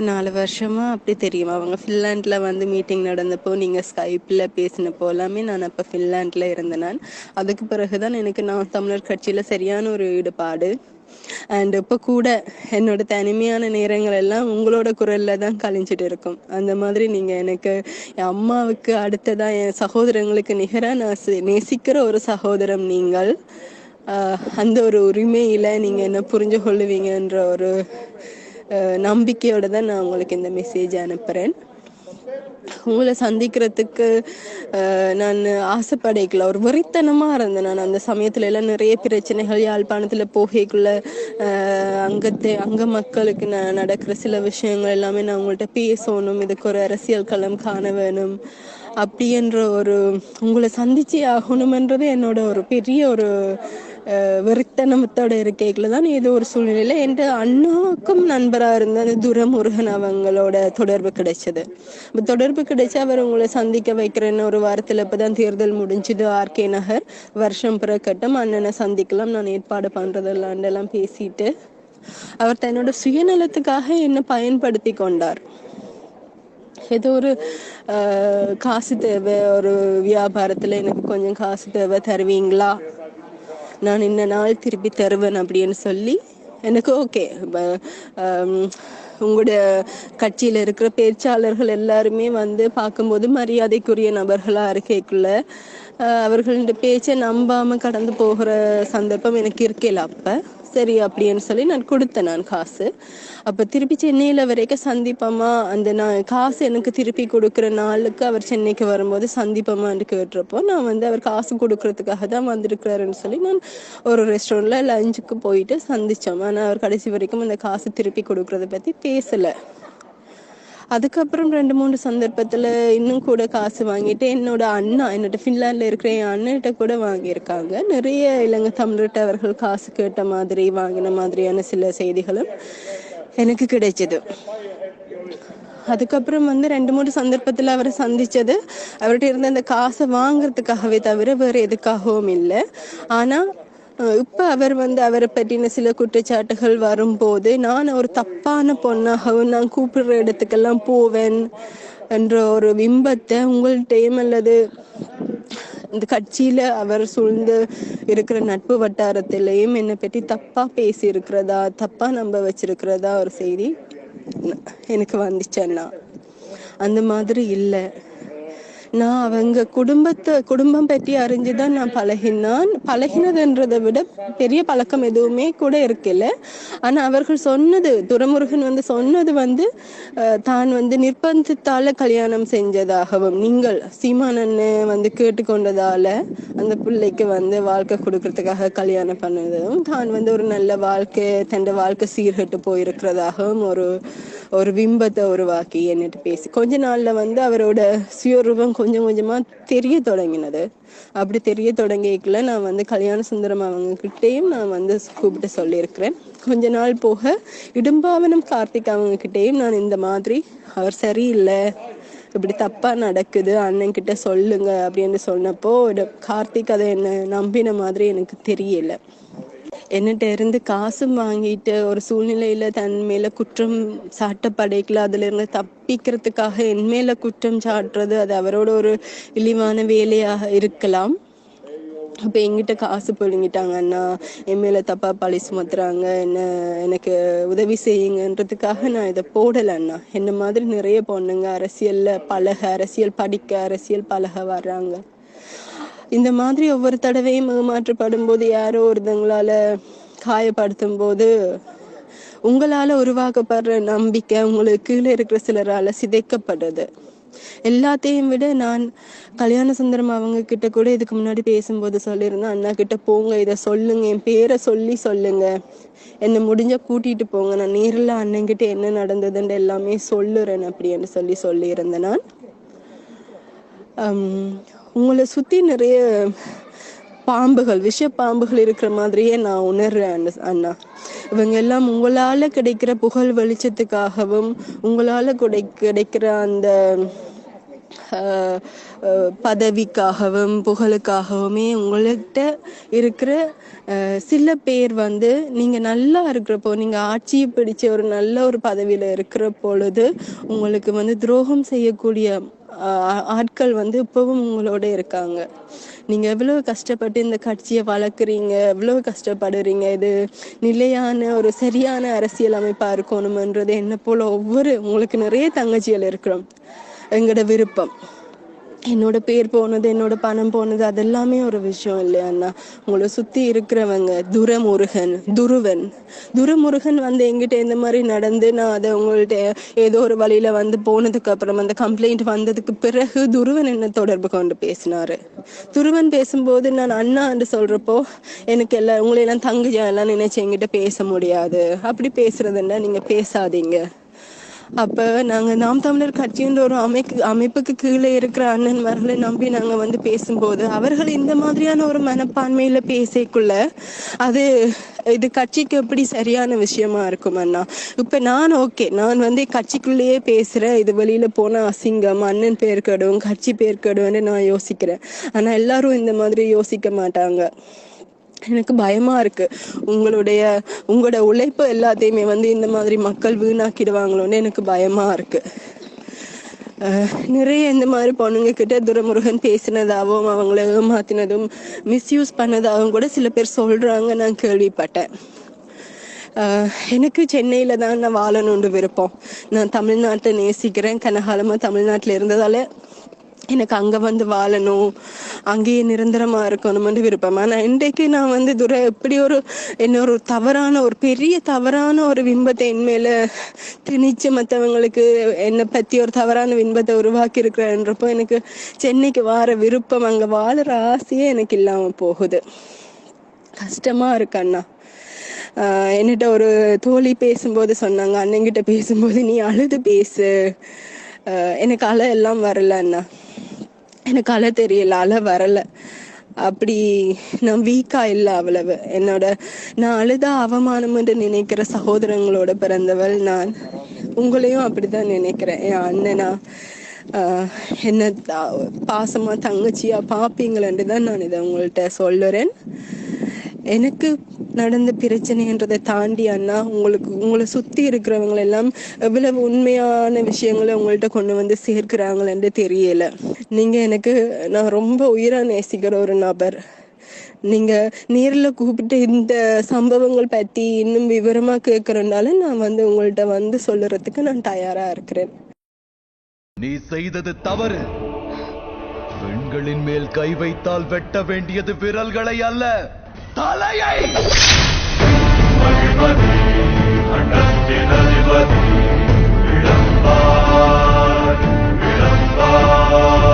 நாலு வருஷமா அப்படி தெரியும். அவங்க ஃபின்லாண்டில் வந்து மீட்டிங் நடந்தப்போ நீங்கள் ஸ்கைப்பில் பேசினப்போ எல்லாமே நான் அப்போ ஃபின்லாண்டில் இருந்தேன். அதுக்கு பிறகுதான் எனக்கு நான் தமிழர் கட்சியில் சரியான ஒரு ஈடுபாடு. அண்ட் இப்போ கூட என்னோட தனிமையான நேரங்கள் எல்லாம் உங்களோட குரல்ல தான் கழிஞ்சிட்டு இருக்கும். அந்த மாதிரி நீங்க எனக்கு என் அம்மாவுக்கு அடுத்ததா என் சகோதரங்களுக்கு நிகராக நான் நேசிக்கிற ஒரு சகோதரம் நீங்கள். அந்த ஒரு உரிமையில நீங்க என்ன புரிஞ்சு கொள்ளுவீங்கன்ற ஒரு நம்பிக்கையோட தான் நான் உங்களுக்கு இந்த மெசேஜ் அனுப்புறேன். உங்களை சந்திக்கிறதுக்கு நான் ஆசைப்படைக்கல ஒரு வெறித்தனமாக இருந்தேன் நான் அந்த சமயத்துல. எல்லாம் நிறைய பிரச்சனைகள் யாழ்ப்பாணத்துல போகைக்குள்ள அங்கத்தை அங்க மக்களுக்கு நான் நடக்கிற சில விஷயங்கள் எல்லாமே நான் உங்கள்கிட்ட பேசணும். இதுக்கு ஒரு அரசியல் களம் காண வேணும். அப்படின்ற ஒரு உங்களை சந்திச்சே ஆகணும்ன்றது என்னோட ஒரு பெரிய ஒரு வெறித்தனமத்தோட இருக்கைக்குள்ள தான் ஏதோ ஒரு சூழ்நிலையில என் அண்ணாவுக்கும் நண்பராக இருந்த அந்த துரமுருகன் அவங்களோட தொடர்பு கிடைச்சது. தொடர்பு கிடைச்சி அவர் உங்களை சந்திக்க வைக்கிறேன்னு ஒரு வாரத்தில் இப்போ தான் தேர்தல் முடிஞ்சுது. ஆர்கே நகர் வருஷம் பிறக்கட்டும் அண்ணனை சந்திக்கலாம் நான் ஏற்பாடு பண்றதெல்லாம் பேசிட்டு அவர் தன்னோட சுயநலத்துக்காக என்னை பயன்படுத்தி கொண்டார். ஏதோ ஒரு காசு தேவை ஒரு வியாபாரத்தில் எனக்கு கொஞ்சம் காசு தேவை தருவீங்களா? நான் இந்த நாள் திருப்பி தருவேன் அப்படின்னு சொல்லி எனக்கு ஓகே. உங்களோட கட்சியில் இருக்கிற பேச்சாளர்கள் எல்லாருமே வந்து பார்க்கும்போது மரியாதைக்குரிய நபர்களாக இருக்கைக்குள்ள அவர்களோட பேச்சை நம்பாமல் கடந்து போகிற சந்தர்ப்பம் எனக்கு இருக்கல அப்போ. சரி அப்படின்னு சொல்லி நான் கொடுத்தேன் நான் காசு. அப்போ திருப்பி சென்னையில வரைக்கும் சந்திப்பமா அந்த நான் காசு எனக்கு திருப்பி கொடுக்குற நாளுக்கு அவர் சென்னைக்கு வரும்போது சந்திப்போமான்னு கேட்டுறப்போ நான் வந்து அவர் காசு கொடுக்கறதுக்காக தான் வந்திருக்கிறாருன்னு சொல்லி நான் ஒரு ரெஸ்டாரண்ட்ல லஞ்சுக்கு போயிட்டு சந்திச்சோம். ஆனால் அவர் கடைசி வரைக்கும் அந்த காசு திருப்பி கொடுக்கறத பத்தி பேசல. அதுக்கப்புறம் ரெண்டு மூணு சந்தர்ப்பத்துல இன்னும் கூட காசு வாங்கிட்டு என்னோட அண்ணா என்னோட பின்லாண்ட்ல இருக்கிற என் அண்ணன்கிட்ட கூட வாங்கியிருக்காங்க. நிறைய இலங்கை தமிழர்கிட்ட அவர்கள் காசு கேட்ட மாதிரி வாங்கின மாதிரியான சில செய்திகளும் எனக்கு கிடைச்சது. அதுக்கப்புறம் வந்து ரெண்டு மூணு சந்தர்ப்பத்துல அவரை சந்திச்சது. அவர்கிட்ட இருந்த அந்த காசை வாங்குறதுக்காகவே தவிர வேற எதுக்காகவும் இல்லை. ஆனா இப்போ அவர் வந்து அவரை பற்றின சில குற்றச்சாட்டுகள் வரும்போது நான் ஒரு தப்பான பொண்ணாகவும் நான் கூப்பிடுற இடத்துக்கெல்லாம் போவேன் என்ற ஒரு பிம்பத்தை உங்கள்கிட்டயும் அல்லது இந்த கட்சியில அவர் சூழ்ந்து இருக்கிற நட்பு வட்டாரத்திலையும் என்னை பற்றி தப்பா பேசி இருக்கிறதா தப்பா நம்ப வச்சிருக்கிறதா ஒரு செய்தி எனக்கு வந்துச்சேன்னா அந்த மாதிரி இல்லை. நான் அவங்க குடும்பத்தை குடும்பம் பற்றி அறிஞ்சுதான் நான் பழகினான். பழகினதுன்றதை விட பெரிய பழக்கம் எதுவுமே கூட இருக்கல. ஆனா அவர்கள் சொன்னது துரமுருகன் வந்து சொன்னது வந்து தான் வந்து நிர்பந்தத்தால கல்யாணம் செஞ்சதாகவும் நீங்கள் சீமானன்னு வந்து கேட்டுக்கொண்டதால அந்த பிள்ளைக்கு வந்து வாழ்க்கை கொடுக்கறதுக்காக கல்யாணம் பண்ணதும் தான் வந்து ஒரு நல்ல வாழ்க்கை தன் வாழ்க்கை சீர்கட்டு போயிருக்கிறதாகவும் ஒரு ஒரு பிம்பத்தை உருவாக்கி என்னட்டு பேசி கொஞ்ச நாள்ல வந்து அவரோட சுயரூபம் கொஞ்சம் கொஞ்சமா தெரிய தொடங்கினது. அப்படி தெரிய தொடங்கிக்கல நான் வந்து கல்யாண சுந்தரம் அவங்க கிட்டேயும் நான் வந்து கூப்பிட்டு சொல்லியிருக்கிறேன். கொஞ்ச நாள் போக இடும்பாவனம் கார்த்திக் அவங்க கிட்டேயும் நான் இந்த மாதிரி அவர் சரியில்லை இப்படி தப்பா நடக்குது அண்ணன் கிட்ட சொல்லுங்க அப்படின்னு சொன்னப்போ கார்த்திக் அதை என்ன நம்பின மாதிரி எனக்கு தெரியல. என்னட்ட இருந்து காசும் வாங்கிட்டு ஒரு சூழ்நிலையில தன் மேல குற்றம் சாட்டப்படைக்கல அதுல இருந்து தப்பிக்கிறதுக்காக என் மேல குற்றம் சாட்டுறது அது அவரோட ஒரு இழிவான வேலையாக இருக்கலாம். அப்ப எங்கிட்ட காசு பிடுங்கிட்டாங்க அண்ணா என் மேல தப்பா பழி சுமத்துறாங்க என்ன எனக்கு உதவி செய்யுங்கன்றதுக்காக நான் இதை போடலை அண்ணா. என்ன மாதிரி நிறைய பொண்ணுங்க அரசியல்ல பழக அரசியல் படிக்க அரசியல் பழக வர்றாங்க. இந்த மாதிரி ஒவ்வொரு தடவையும் ஏமாற்றப்படும் போது யாரோ ஒருத்தங்களால காயப்படுத்தும் போது உங்களால உருவாக்கப்படுற நம்பிக்கை உங்களுக்கு கீழே இருக்கிற சிலரால சிதைக்கப்படுறது. எல்லாத்தையும் விட நான் கல்யாண சுந்தரம் அவங்க கிட்ட கூட இதுக்கு முன்னாடி பேசும்போது சொல்லியிருந்தேன் அண்ணா கிட்ட போங்க இதை சொல்லுங்க என் பேரை சொல்லி சொல்லுங்க. என்னை முடிஞ்ச கூட்டிட்டு போங்க. நான் நேரில் அண்ணன்கிட்ட என்ன நடந்ததுன்னு எல்லாமே சொல்லுறேன் அப்படின்னு சொல்லி சொல்லியிருந்தேன் நான். உங்களை சுத்தி நிறைய பாம்புகள் விஷ பாம்புகள் இருக்கிற மாதிரியே நான் உணர்றேன் அண்ணா. இவங்க எல்லாம் உங்களால கிடைக்கிற புகழ் வெளிச்சத்துக்காகவும் உங்களால கிடை கிடைக்கிற அந்த பதவிக்காகவும் புகழுக்காகவுமே உங்கள்கிட்ட இருக்கிற சில பேர் வந்து நீங்க நல்லா இருக்கிறப்போ நீங்க ஆட்சியை பிடிச்ச ஒரு நல்ல ஒரு பதவியில இருக்கிற பொழுது உங்களுக்கு வந்து துரோகம் செய்யக்கூடிய ஆட்கள் வந்து இப்பவும் உங்களோட இருக்காங்க. நீங்க எவ்வளவு கஷ்டப்பட்டு இந்த கட்சியை வளர்க்குறீங்க எவ்வளவு கஷ்டப்படுறீங்க இது நிலையான ஒரு சரியான அரசியல் அமைப்பா இருக்கணும்ன்றது என்ன போல ஒவ்வொரு உங்களுக்கு நிறைய தங்கச்சிகள் இருக்கிறோம். எங்களோட விருப்பம். என்னோட பேர் போனது என்னோட பணம் போனது அதெல்லாமே ஒரு விஷயம் இல்லையா அண்ணா? உங்களை சுத்தி இருக்கிறவங்க துரமுருகன் துருவன். துரமுருகன் வந்து எங்கிட்ட இந்த மாதிரி நடந்து நான் அதை உங்கள்ட்ட ஏதோ ஒரு வழியில வந்து போனதுக்கு அப்புறம் அந்த கம்ப்ளைண்ட் வந்ததுக்கு பிறகு துருவன் என்ன தொடர்பு கொண்டு பேசினாரு. துருவன் பேசும்போது நான் அண்ணா என்று சொல்றப்போ எனக்கு எல்லாம் உங்களையெல்லாம் எல்லாம் எல்லாம் நினைச்சு எங்கிட்ட பேச முடியாது. அப்படி பேசுறதுன்னா நீங்க பேசாதீங்க. அப்ப நாங்க நாம் தமிழர் கட்சின்ற ஒரு அமைப்பு அமைப்புக்கு கீழே இருக்கிற அண்ணன்மார்களை நம்பி நாங்க வந்து பேசும்போது அவர்கள் இந்த மாதிரியான ஒரு மனப்பான்மையில பேசக்குள்ள அது இது கட்சிக்கு எப்படி சரியான விஷயமா இருக்கும் அண்ணா? இப்ப நான் ஓகே நான் வந்து கட்சிக்குள்ளேயே பேசுறேன் இது வெளியில போனா அசிங்கம் அண்ணன் பேர் கடும் கட்சி பேர் கெடும்னு நான் யோசிக்கிறேன். ஆனா எல்லாரும் இந்த மாதிரி யோசிக்க மாட்டாங்க. எனக்கு பயமா இருக்கு. உங்களுடைய உங்களோட உழைப்பு எல்லாத்தையுமே வந்து இந்த மாதிரி மக்கள் வீணாக்கிடுவாங்களோன்னு எனக்கு பயமா இருக்கு. நிறைய இந்த மாதிரி பொண்ணுங்க கிட்ட துரமுருகன் பேசினதாகவும் அவங்கள ஏமாத்தினதும் மிஸ்யூஸ் பண்ணதாகவும் கூட சில பேர் சொல்றாங்க நான் கேள்விப்பட்டேன். எனக்கு சென்னையில தான் நான் வாழணும்னு விருப்பம். நான் தமிழ்நாட்டை நேசிக்கிறேன். கனகாலமா தமிழ்நாட்டில் இருந்ததால எனக்கு அங்க வந்து வாழணும். அங்கேயே நிரந்தரமா இருக்கணும்னு விருப்பம். ஆனா இன்றைக்கு நான் வந்து துரை எப்படி ஒரு என்ன ஒரு தவறான ஒரு பெரிய தவறான ஒரு பிம்பத்தை என் மேல திணிச்சு மற்றவங்களுக்கு என்னை பத்தி ஒரு தவறான பிம்பத்தை உருவாக்கி இருக்கிறேன்றப்போ எனக்கு சென்னைக்கு வார விருப்பம் அங்க வாழற ஆசையே எனக்கு இல்லாம போகுது. கஷ்டமா இருக்கு அண்ணா. என்னிட்ட ஒரு தோழி பேசும்போது சொன்னாங்க. அண்ணங்கிட்ட பேசும்போது நீ அழுது பேசு. எனக்கு அழ எல்லாம் வரல அண்ணா. எனக்கு அழ தெரியல அழ வரல. அப்படி நான் வீக்கா இல்லை அவ்வளவு. என்னோட நான் அழுதா அவமானம் என்று நினைக்கிற சகோதரங்களோட பிறந்தவள் நான். உங்களையும் அப்படிதான் நினைக்கிறேன். என் அண்ணனா என்ன பாசமா தங்கச்சியா பாப்பீங்களேன்னு தான் நான் இதை உங்கள்கிட்ட சொல்லுறேன். எனக்கு நடந்த பிரச்சனைன்றதை தாண்டி அண்ணா உங்களுக்கு உங்களை சுத்தி இருக்கிறவங்க எல்லாம் எவ்வளவு உண்மையான விஷயங்களை உங்கள்கிட்ட கொண்டு வந்து சேர்க்கிறாங்களேன்னு தெரியல. நீங்கள் எனக்கு நான் ரொம்ப உயிராக நேசிக்கிற ஒரு நபர். நீங்கள் நேரில் கூப்பிட்டு இந்த சம்பவங்கள் பற்றி இன்னும் விவரமாக கேட்குறதுனால நான் வந்து உங்கள்கிட்ட வந்து சொல்லுறதுக்கு நான் தயாராக இருக்கிறேன். நீ செய்தது தவறு. பெண்களின் மேல் கை வைத்தால் வெட்ட வேண்டியது விரல்களை அல்ல தலையை! விளம்பார் விளம்பார்